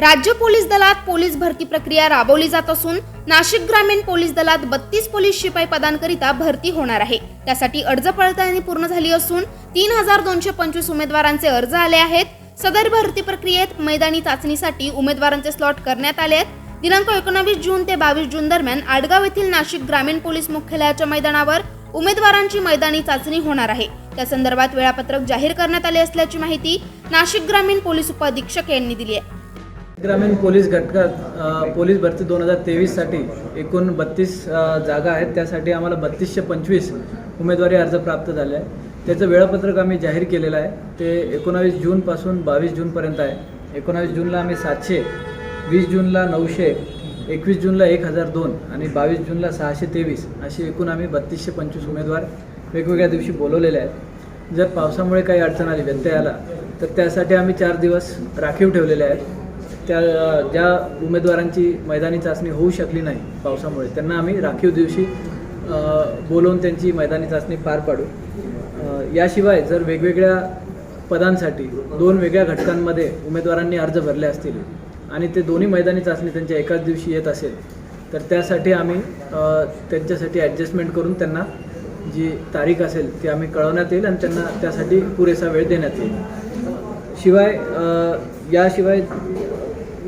राज्य पोलीस दलात पोलीस भरती प्रक्रिया राबवली जात असून नाशिक ग्रामीण पोलीस दलात बत्तीस पोलीस शिपाई पदांकरिता भरती होणार आहे. त्यासाठी अर्ज पडताळणी पूर्ण झाली असून तीन हजार दोनशे पंचवीस उमेदवारांचे अर्ज आले आहेत. सदर भरती प्रक्रियेत मैदानी चाचणीसाठी उमेदवारांचे स्लॉट करण्यात आले आहेत. दिनांक एकोणावीस जून ते बावीस जून दरम्यान आडगाव येथील नाशिक ग्रामीण पोलीस मुख्यालयाच्या मैदानावर उमेदवारांची मैदानी चाचणी होणार आहे. त्या संदर्भात वेळापत्रक जाहीर करण्यात आले असल्याची माहिती नाशिक ग्रामीण पोलीस उपाधीक्षक यांनी दिली आहे. ग्रामीण पोलीस घटकात पोलीस भरती दोन हजार तेवीससाठी एकूण बत्तीस जागा आहेत. त्यासाठी आम्हाला बत्तीसशे पंचवीस उमेदवारी अर्ज प्राप्त झाले आहे त्याचं वेळापत्रक आम्ही जाहीर केलेलं आहे. ते एकोणावीस जूनपासून बावीस जूनपर्यंत आहे. एकोणावीस जूनला आम्ही सातशे वीस जूनला नऊशे एकवीस जूनला एक हजार दोन आणि बावीस जूनला सहाशे तेवीस अशी एकूण आम्ही बत्तीसशे पंचवीस उमेदवार वेगवेगळ्या दिवशी बोलवलेले आहेत. जर पावसामुळे काही अडचण आली व्यत्यय आला तर त्यासाठी आम्ही चार दिवस राखीव ठेवलेले आहेत. त्या ज्या उमेदवारांची मैदानी चाचणी होऊ शकली नाही पावसामुळे त्यांना आम्ही राखीव दिवशी बोलवून त्यांची मैदानी चाचणी पार पाडू. याशिवाय जर वेगवेगळ्या पदांसाठी दोन वेगळ्या घटकांमध्ये उमेदवारांनी अर्ज भरले असतील आणि ते दोन्ही मैदानी चाचणी त्यांच्या एकाच दिवशी येत असेल तर त्यासाठी आम्ही त्यांच्यासाठी ॲडजस्टमेंट करून त्यांना जी तारीख असेल ती आम्ही कळवण्यात येईल आणि त्यांना त्यासाठी पुरेसा वेळ देण्यात येईल. शिवाय याशिवाय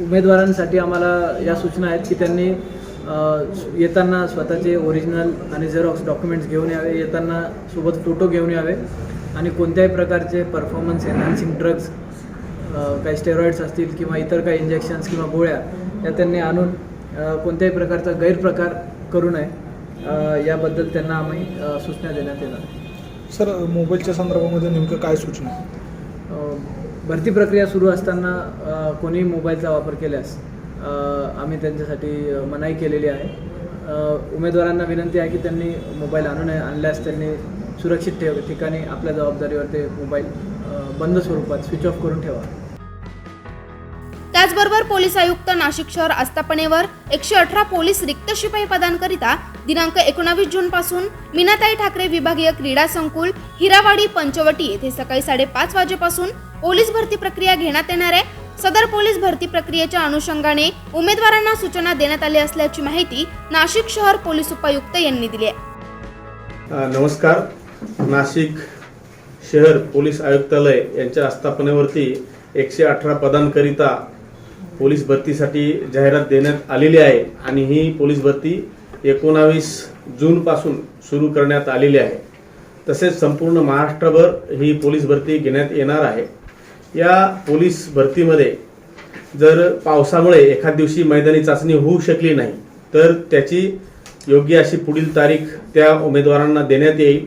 उमेदवारांसाठी आम्हाला या सूचना आहेत की त्यांनी येताना स्वतःचे ओरिजिनल आणि झेरॉक्स डॉक्युमेंट्स घेऊन यावे येताना सोबत फोटो घेऊन यावे आणि कोणत्याही प्रकारचे परफॉर्मन्स एनहान्सिंग ड्रग्ज काही स्टेरॉइड्स असतील किंवा इतर काही इंजेक्शन्स किंवा गोळ्या या त्यांनी आणून कोणत्याही प्रकारचा गैरप्रकार करू नये. याबद्दल त्यांना आम्ही सूचना देण्यात येणार. सर मोबाईलच्या संदर्भामध्ये नेमकं काय सूचना? भरती प्रक्रिया सुरू असताना कोणी मोबाईलचा वापर केल्यास आम्ही त्यांच्यासाठी मनाई केलेली आहे. उमेदवारांना विनंती आहे की त्यांनी मोबाईल आणू नये आणल्यास त्यांनी सुरक्षित ठेव ठिकाणी आपल्या जबाबदारीवर ते मोबाईल बंद स्वरूपात स्विच ऑफ करून ठेवा. त्याचबरोबर पोलीस आयुक्त नाशिक शहर आस्थापनेवर एकशे अठरा पोलीस रिक्त शिपाई पदांकरिता दिनांक एकोणावीस जून पासून मीनाताई ठाकरे विभागीय क्रीडा संकुल हिरावाडी पंचवटी येथे सकाळी साडेपाच वाजेपासून पोलीस भरती प्रक्रिया घेण्यात येणार आहे. सदर पोलीस भरती प्रक्रियेच्या अनुषंगाने उमेदवारांना सूचना देण्यात आली असल्याची माहिती नाशिक शहर पोलीस उपायुक्त यांनी दिली आहे. नमस्कार. नाशिक शहर पोलीस आयुक्तालय यांच्या आस्थापनेवरती एकशे अठरा पदांकरिता पोलीस भरतीसाठी जाहिरात देण्यात आलेली आहे आणि ही पोलीस भरती एकोणावीस जूनपासून सुरू करण्यात आलेली आहे. तसेच संपूर्ण महाराष्ट्रभर ही पोलीस भरती घेण्यात येणार आहे. या पोलीस भरतीमध्ये जर पावसामुळे एखाद दिवशी मैदानी चाचणी होऊ शकली नाही तर त्याची योग्य अशी पुढील तारीख त्या उमेदवारांना देण्यात येईल.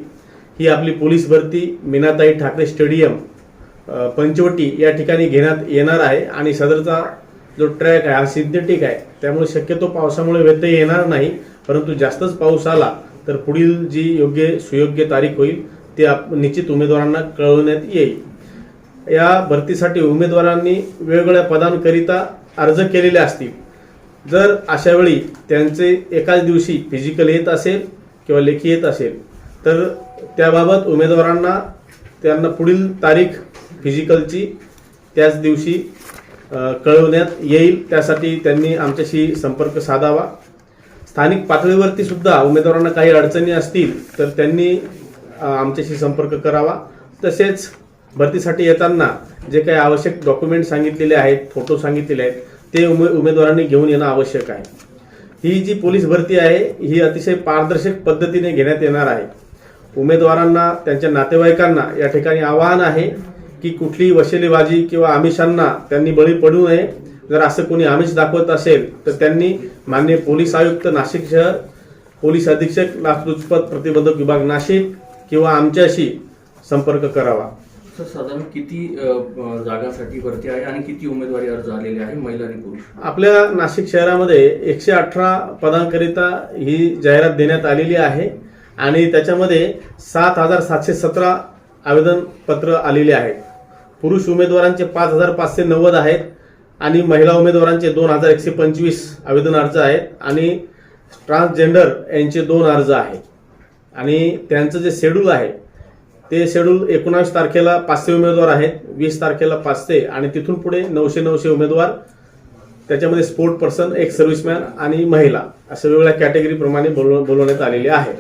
ही आपली पोलीस भरती मीनाताई ठाकरे स्टेडियम पंचवटी या ठिकाणी घेण्यात येणार आहे आणि सदरचा जो ट्रॅक आहे हा सिंथेटिक आहे. त्यामुळे शक्यतो पावसामुळे व्यत्यय येणार नाही परंतु जास्तच पाऊस आला तर पुढील जी योग्य सुयोग्य तारीख होईल ती आप निश्चित उमेदवारांना कळवण्यात येईल. या भरतीसाठी उमेदवारांनी वेगवेगळ्या पदांकरिता अर्ज केलेले असतील. जर अशा वेळी त्यांचे एकाच दिवशी फिजिकल येत असेल किंवा लेखी येत असेल तर त्याबाबत उमेदवारांना त्यांना पुढील तारीख फिजिकलची त्याच दिवशी कळवण्यात येईल. त्यासाठी त्यांनी आमच्याशी संपर्क साधावा. स्थानिक पातळीवरती सुद्धा उमेदवारांना काही अडचणी असतील तर त्यांनी आमच्याशी संपर्क करावा. तसेच भरतीसाठी येताना जे काही आवश्यक डॉक्युमेंट सांगितलेले आहेत फोटो सांगितलेले आहेत ते उमे उमेदवारांनी घेऊन येणं आवश्यक आहे. ही जी पोलीस भरती आहे ही अतिशय पारदर्शक पद्धतीने घेण्यात येणार आहे. उमेदवारांना त्यांच्या नातेवाईकांना या ठिकाणी आवाहन आहे की कुठलीही वशिलेबाजी किंवा आमिषांना त्यांनी बळी पडू नये. जर असं कोणी आमिष दाखवत असेल तर त्यांनी मान्य पोलीस आयुक्त नाशिक शहर पोलीस अधीक्षक लाचलुचपत प्रतिबंधक विभाग नाशिक किंवा आमच्याशी संपर्क करावा. सर साधारण किती जागांसाठी भरती आहे आणि किती उमेदवारी अर्ज आलेले आहे महिला आणि पुरुष? आपल्या नाशिक शहरामध्ये एकशे अठरा पदांकरिता ही जाहिरात देण्यात आलेली आहे आणि त्याच्यामध्ये सात हजार सातशे सतरा आवेदनपत्र आलेले आहेत. पुरुष उमेदवारांचे पाच हजार पाचशे नव्वद आहेत आणि महिला उमेदवारांचे दोन हजार एकशे पंचवीस आवेदन अर्ज आहेत आणि ट्रान्सजेंडर यांचे दोन अर्ज आहेत. आणि त्यांचं जे शेड्यूल आहे ते शेड्यूल एकोणावीस तारखेला पाचशे उमेदवार आहेत. वीस तारखेला पाचशे आणि तिथून पुढे नऊशे नऊशे उमेदवार. त्याच्यामध्ये स्पोर्ट पर्सन एक सर्व्हिसमॅन आणि महिला अशा वेगवेगळ्या कॅटेगरीप्रमाणे बोलव बोलवण्यात आलेले आहेत.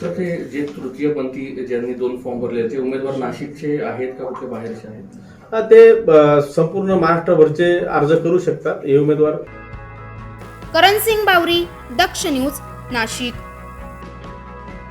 सर ते जे तृतीयपंथी ज्यांनी दोन फॉर्म भरले ते उमेदवार नाशिकचे आहेत का कुठे बाहेरचे आहेत? हा, ते संपूर्ण महाराष्ट्रभरचे अर्ज करू शकतात हे उमेदवार. करण सिंग बावरी दक्ष न्यूज नाशिक.